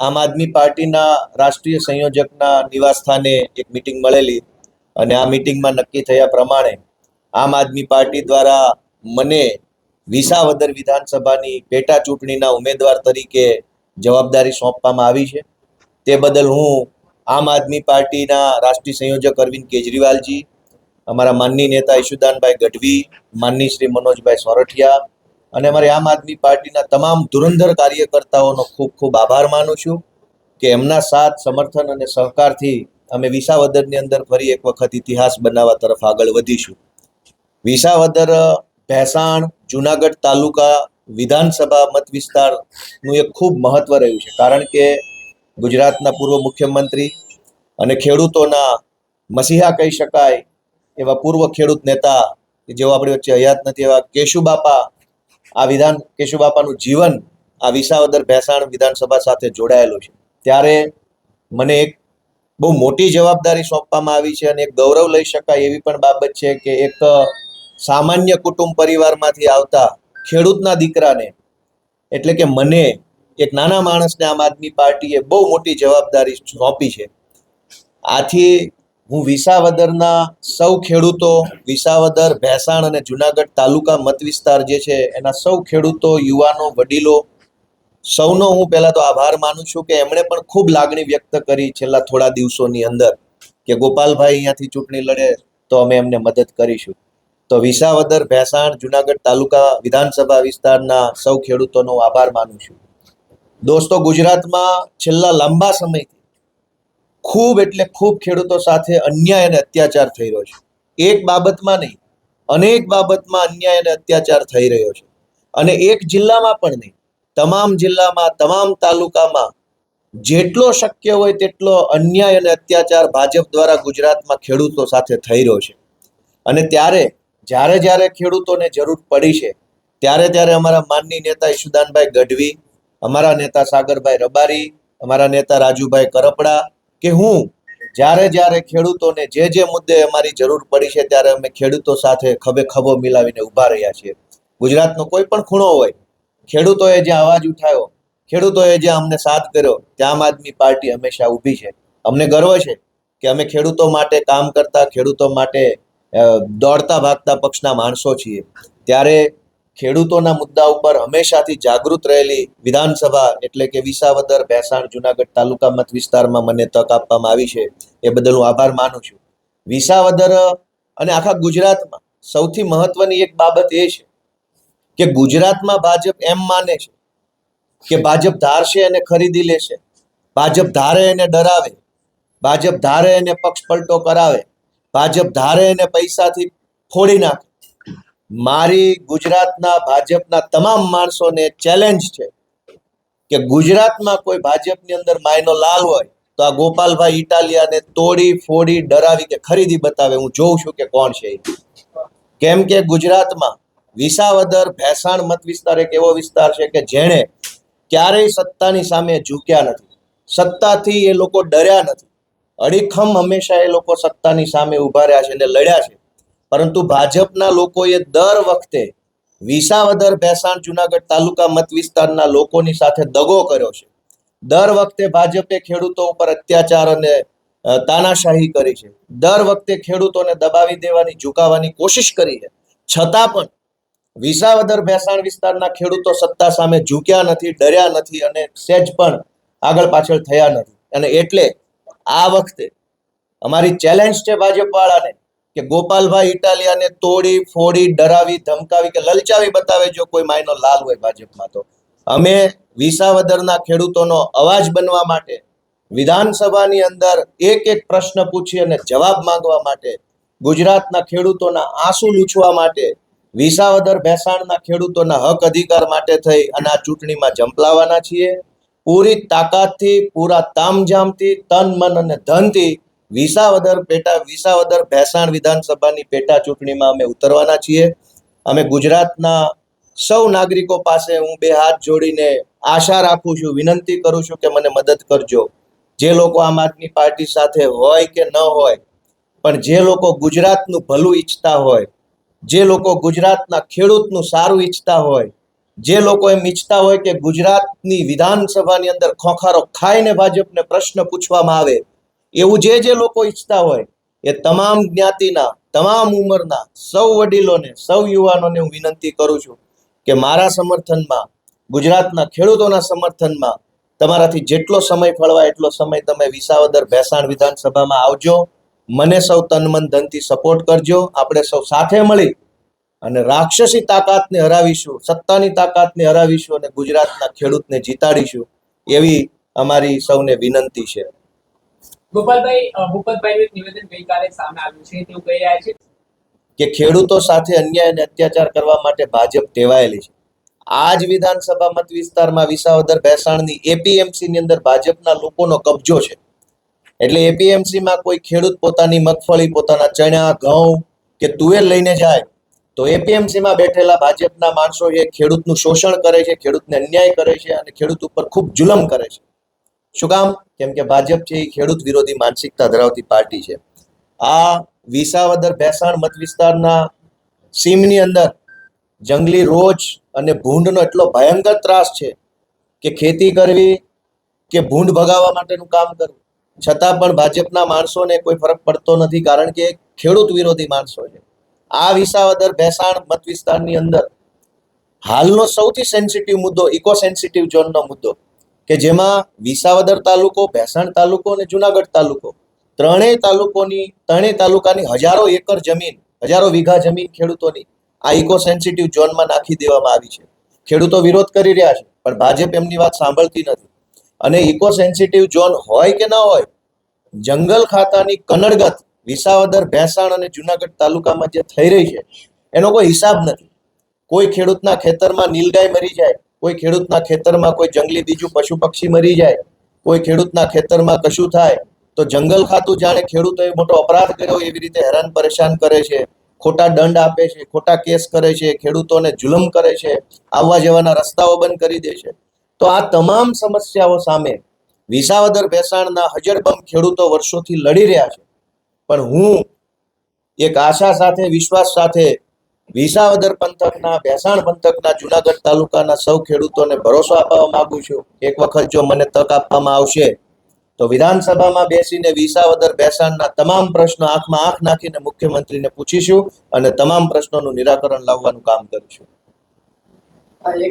આમ આદમી પાર્ટીના રાષ્ટ્રીય સંયોજકના નિવાસસ્થાને એક મિટિંગ મળેલી અને આ મિટિંગમાં નક્કી થયા પ્રમાણે આમ આદમી પાર્ટી દ્વારા મને વિસાવદર વિધાનસભાની પેટા ચૂંટણીના ઉમેદવાર તરીકે જવાબદારી સોંપવામાં આવી છે. તે બદલ હું આમ આદમી પાર્ટીના રાષ્ટ્રીય સંયોજક અરવિંદ કેજરીવાલજી, અમારા માનની નેતા ઈશુદાનભાઈ ગઢવી માનની શ્રી મનોજભાઈ સોરઠિયા અને અમારી આમ આદમી પાર્ટીના તમામ ધુરંધર કાર્યકર્તાઓનો ખૂબ ખૂબ આભાર માનું છું કે એમના સાથ, સમર્થન અને સહકારથી અમે વિસાવદરની અંદર ફરી એક વખત ઇતિહાસ બનાવવા તરફ આગળ વધીશું. વિસાવદર ભેસાણ, જુનાગઢ તાલુકા વિધાનસભા મત વિસ્તારનું એક ખૂબ મહત્વ રહ્યું છે. કારણ કે ગુજરાતના પૂર્વ મુખ્યમંત્રી અને ખેડૂતોના મસીહા કહી શકાય એવા પૂર્વ ખેડૂત નેતા જેઓ આપણી વચ્ચે હયાત નથી એવા કેશુબાપા આ વિધાન કેશુબાપાનું જીવન આ વિસાવદર ભેસાણ વિધાનસભા સાથે જોડાયેલું છે. ત્યારે મને એક બહુ મોટી જવાબદારી સોંપવામાં આવી છે અને એક ગૌરવ લઈ શકાય એવી પણ બાબત છે કે એક સામાન્ય કુટુંબ પરિવારમાંથી આવતા ખેડૂતના દીકરાને, એટલે કે મને એક નાના માણસને આમ આદમી પાર્ટીએ બહુ મોટી જવાબદારી સોંપી છે. આથી હું વિસાવદરના સૌ ખેડૂતો, વિસાવદર, ભેસાણ અને જુનાગઢ તાલુકા મત વિસ્તાર જે છે, એના સૌ ખેડૂતો, યુવાનો, વડીલો, સૌનો હું પહેલાં તો આભાર માનું છું કે એમણે પણ ખૂબ લાગણી વ્યક્ત કરી છેલ્લા થોડા દિવસોની અંદર કે ગોપાલભાઈ અહીંયાથી ચૂંટણી લડે તો અમે એમને મદદ કરીશું. તો વિસાવદર, ભેસાણ, જુનાગઢ તાલુકા વિધાનસભા વિસ્તારના સૌ ખેડૂતોનો આભાર માનું છું. દોસ્તો, ગુજરાતમાં છેલ્લા લાંબા સમયથી ખૂબ એટલે ખૂબ ખેડૂતો સાથે અન્યાય અને અત્યાચાર થઈ રહ્યો છે. એક બાબતમાં નહીં, અનેક બાબતમાં અન્યાય અને અત્યાચાર થઈ રહ્યો છે. અને એક જિલ્લામાં પણ નહીં, તમામ જિલ્લામાં, તમામ તાલુકામાં જેટલો શક્ય હોય તેટલો અન્યાય અને અત્યાચાર ભાજપ દ્વારા ગુજરાતમાં ખેડૂતો સાથે થઈ રહ્યો છે. અને ત્યારે, જ્યારે જ્યારે ખેડૂતોને જરૂર પડી છે, ત્યારે ત્યારે અમારા માનની નેતા ઈશુદાનભાઈ ગઢવી, અમારા નેતા સાગરભાઈ રબારી, અમારા નેતા રાજુભાઈ કરપડા કે હું જ્યારે જ્યારે ખેડૂતોને જે જે મુદ્દે અમારી જરૂર પડી છે ત્યારે અમે ખેડૂતો સાથે ખભે ખભો મિલાવીને ઊભા રહ્યા છીએ. ગુજરાતનો કોઈ પણ ખૂણો હોય, ખેડૂતોએ જ્યાં અવાજ ઉઠાવ્યો, ખેડૂતોએ જ્યાં અમને સાથ કર્યો ત્યાં આમ આદમી પાર્ટી હંમેશા ઊભી છે. અમને ગર્વ છે કે અમે ખેડૂતો માટે કામ કરતા, ખેડૂતો માટે દોડતા ભાગતા પક્ષના માણસો છીએ. ત્યારે ખેડૂતોના મુદ્દા ઉપર હંમેશાથી જાગૃત રહેલી વિધાનસભા એટલે કે વિસાવદર, ભેસાણ, જુનાગઢ તાલુકા મત વિસ્તારમાં મને તક આપવામાં આવી છે. એ બદલ હું આભાર માનું છું. વિસાવદર અને આખા ગુજરાતમાં સૌથી મહત્વની એક બાબત એ છે કે ગુજરાતમાં ભાજપ એમ માને છે કે ભાજપ ધારશે અને ખરીદી લેશે. ભાજપ ધારે એને ડરાવે. ભાજપ ધારે એને પક્ષ પલટો કરાવે. ભાજપ ધારે એને પૈસાથી ફોડી નાખે. મારી ગુજરાતના ભાજપના તમામ માણસોને ચેલેન્જ છે કે ગુજરાતમાં કોઈ ભાજપની અંદર માયનો લાલ હોય તો આ ગોપાલભાઈ ઇટાલિયાને તોડી, ફોડી, ડરાવી કે ખરીદી બતાવે. હું જોઉં છું કે કોણ છે કેમ કે ગુજરાતમાં વિસાવદર ભેસાણ મત વિસ્તાર એક એવો વિસ્તાર છે કે જેણે ક્યારેય સત્તાની સામે ઝૂક્યા નથી. સત્તાથી એ લોકો ડર્યા નથી. અડીખમ હંમેશા એ લોકો સત્તાની સામે ઊભા રહ્યા છે અને લડ્યા છે. પરંતુ ભાજપના લોકોએ દર વખતે વિસાવદર, ભેસાણ, જુનાગઢ તાલુકા મત વિસ્તારના લોકોની સાથે દગો કર્યો છે. દર વખતે ભાજપે ખેડૂતો ઉપર અત્યાચાર અને તાનાશાહી કરી છે. દર વખતે ખેડૂતોને દબાવી દેવાની, ઝુકાવવાની કોશિશ કરી છે. છતાં પણ વિસાવદર, ભેસાણ વિસ્તારના ખેડૂતો સત્તા સામે ઝૂક્યા નથી, ડર્યા નથી અને સહેજ પણ આગળ પાછળ થયા નથી. અને એટલે આ વખતે અમારી ચેલેન્જ છે ભાજપ વાળાને કે ગોપાલભાઈ ઇટાલિયાને તોડી, ફોડી, ડરાવી, ધમકાવી કે લલચાવી બતાવે જો કોઈ માયનો લાલ હોય ભાજપમાં તો. અમે વિસાવદરના ખેડૂતોનો અવાજ બનવા માટે, વિધાનસભાની અંદર એક એક પ્રશ્ન પૂછી અને જવાબ માંગવા માટે, ગુજરાતના ખેડૂતોના આંસુ લૂછવા માટે, વિસાવદર ભેસાણના ખેડૂતોના હક અધિકાર માટે થઈ અને આ ચૂંટણીમાં ઝંપલાવાના છીએ. પૂરી તાકાતથી, પૂરા તામઝામથી, તન, મન અને ધનથી વિસાવદર પેટા, વિસાવદર ભેસાણ વિધાનસભાની પેટા ચૂંટણીમાં અમે ઉતરવાના છીએ. અમે ગુજરાતના સૌ નાગરિકો પાસે હું બે હાથ જોડીને આશા રાખું છું, વિનંતી કરું છું કે મને મદદ કરજો. જે લોકો આમ આદમી પાર્ટી સાથે હોય કે ન હોય, પણ જે લોકો ગુજરાતનું ભલું ઈચ્છતા હોય, જે લોકો ગુજરાતના ખેડૂતનું સારું ઈચ્છતા હોય, જે લોકો એમ ઈચ્છતા હોય કે ગુજરાતની વિધાનસભાની અંદર ખોખારો ખાઈને ભાજપને પ્રશ્ન પૂછવામાં આવે એવું જે જે લોકો ઈચ્છતા હોય, એ તમામ જ્ઞાતિના, તમામ ઉંમરના, સૌ વડીલોને, સૌ યુવાનોને હું વિનંતી કરું છું કે મારા સમર્થનમાં, ગુજરાતના ખેડૂતોના સમર્થનમાં તમારાથી જેટલો સમય ફળવા એટલો સમય તમે વિસાવદર ભેસાણ વિધાનસભામાં આવજો. મને સૌ તન મન ધનથી સપોર્ટ કરજો. આપણે સૌ સાથે મળી અને રાક્ષસી તાકાતને હરાવીશું, સત્તાની તાકાતને હરાવીશું અને ગુજરાતના ખેડૂતને જીતાડીશું એવી અમારી સૌને વિનંતી છે. ગોપાલભાઈ ભૂપતભાઈનું નિવેદન ગઈકાલે સામે આવ્યું છે તેવું કહી રહ્યા છે કે ખેડૂતો સાથે અન્યાય અને અત્યાચાર કરવા માટે ભાજપ ટેવાયેલી છે. આ જ વિધાનસભા મત વિસ્તારમાં વિસાવદર ભેસાણની એપીએમસી ની અંદર ભાજપના લોકોનો કબજો છે. એટલે એપીએમસી માં કોઈ ખેડૂત પોતાની મગફળી, પોતાના ચણા, ઘઉં કે તુવેર લઈને જાય, તો એપીએમસી માં બેઠેલા ભાજપના માણસો એ ખેડૂતનું શોષણ કરે છે, ખેડૂતને અન્યાય કરે છે અને ખેડૂત ઉપર ખૂબ જુલમ કરે છે. શું કામ? કેમ કે ભાજપ છે એ ખેડૂત વિરોધી માનસિકતા ધરાવતી પાર્ટી છે. આ વિસાવદર ભેસાણ મત વિસ્તારના સીમની અંદર જંગલી રોજ અને ભૂંડનો એટલો ભયંકર ત્રાસ છે કે ખેતી કરવી કે ભૂંડ ભગાવવા માટેનું કામ કરવું. છતાં પણ ભાજપના માણસોને કોઈ ફરક પડતો નથી કારણ કે ખેડૂત વિરોધી માણસો છે. આ વિસાવદર ભેસાણ મત વિસ્તારની અંદર હાલનો સૌથી સેન્સિટિવ મુદ્દો ઇકો સેન્સિટિવ ઝોનનો મુદ્દો કે જેમાં વિસાવદર તાલુકો, ભેસાણ તાલુકો અને જુનાગઢ તાલુકો ત્રણેય તાલુકોની, ત્રણેય તાલુકાની હજારો એકર જમીન, હજારો વીઘા જમીન ખેડૂતોની આ ઇકો સેન્સિટિવ ઝોનમાં નાખી દેવામાં આવી છે. ખેડૂતો વિરોધ કરી રહ્યા છે, પણ ભાજપ એમની વાત સાંભળતી નથી. અને ઇકો સેન્સિટિવ ઝોન હોય કે ન હોય, જંગલ ખાતાની કનડગત વિસાવદર, ભેસાણ અને જુનાગઢ તાલુકામાં જે થઈ રહી છે, એનો કોઈ હિસાબ નથી. કોઈ ખેડૂતના ખેતરમાં નીલગાય મરી જાય કોઈ ખેડૂતના ખેતરમાં કોઈ જંગલી બીજું પશુ પક્ષી મરી જાય, કોઈ ખેડૂતના ખેતરમાં કશું થાય, તો જંગલ ખાતું જાણે ખેડૂતોએ મોટો અપરાધ કર્યો, એવી રીતે હેરાન પરેશાન કરે છે, ખોટા દંડ આપે છે, ખોટા કેસ કરે છે, ખેડૂતોને જુલમ કરે છે, આવવા જવાના રસ્તાઓ બંધ કરી દે છે. તો આ તમામ સમસ્યાઓ સામે વિસાવદર ભેસાણના હજરબમ ખેડૂતો વર્ષોથી લડી રહ્યા છે. પણ હું એક આશા સાથે, વિશ્વાસ સાથે વિસાવદર પંથકના, ભેસાણ પંથકના, જુનાગઢ તાલુકાના સૌ ખેડૂતોને ભરોસો આપવા માંગુ છું. એક વખત જો મને તક આપવામાં આવશે, તો વિધાનસભામાં બેસીને વિસાવદર, ભેસાણના તમામ પ્રશ્નો આંખમાં આંખ નાખીને મુખ્યમંત્રીને પૂછીશું અને તમામ પ્રશ્નોનું નિરાકરણ લાવવાનું કામ કરીશું. ખાલી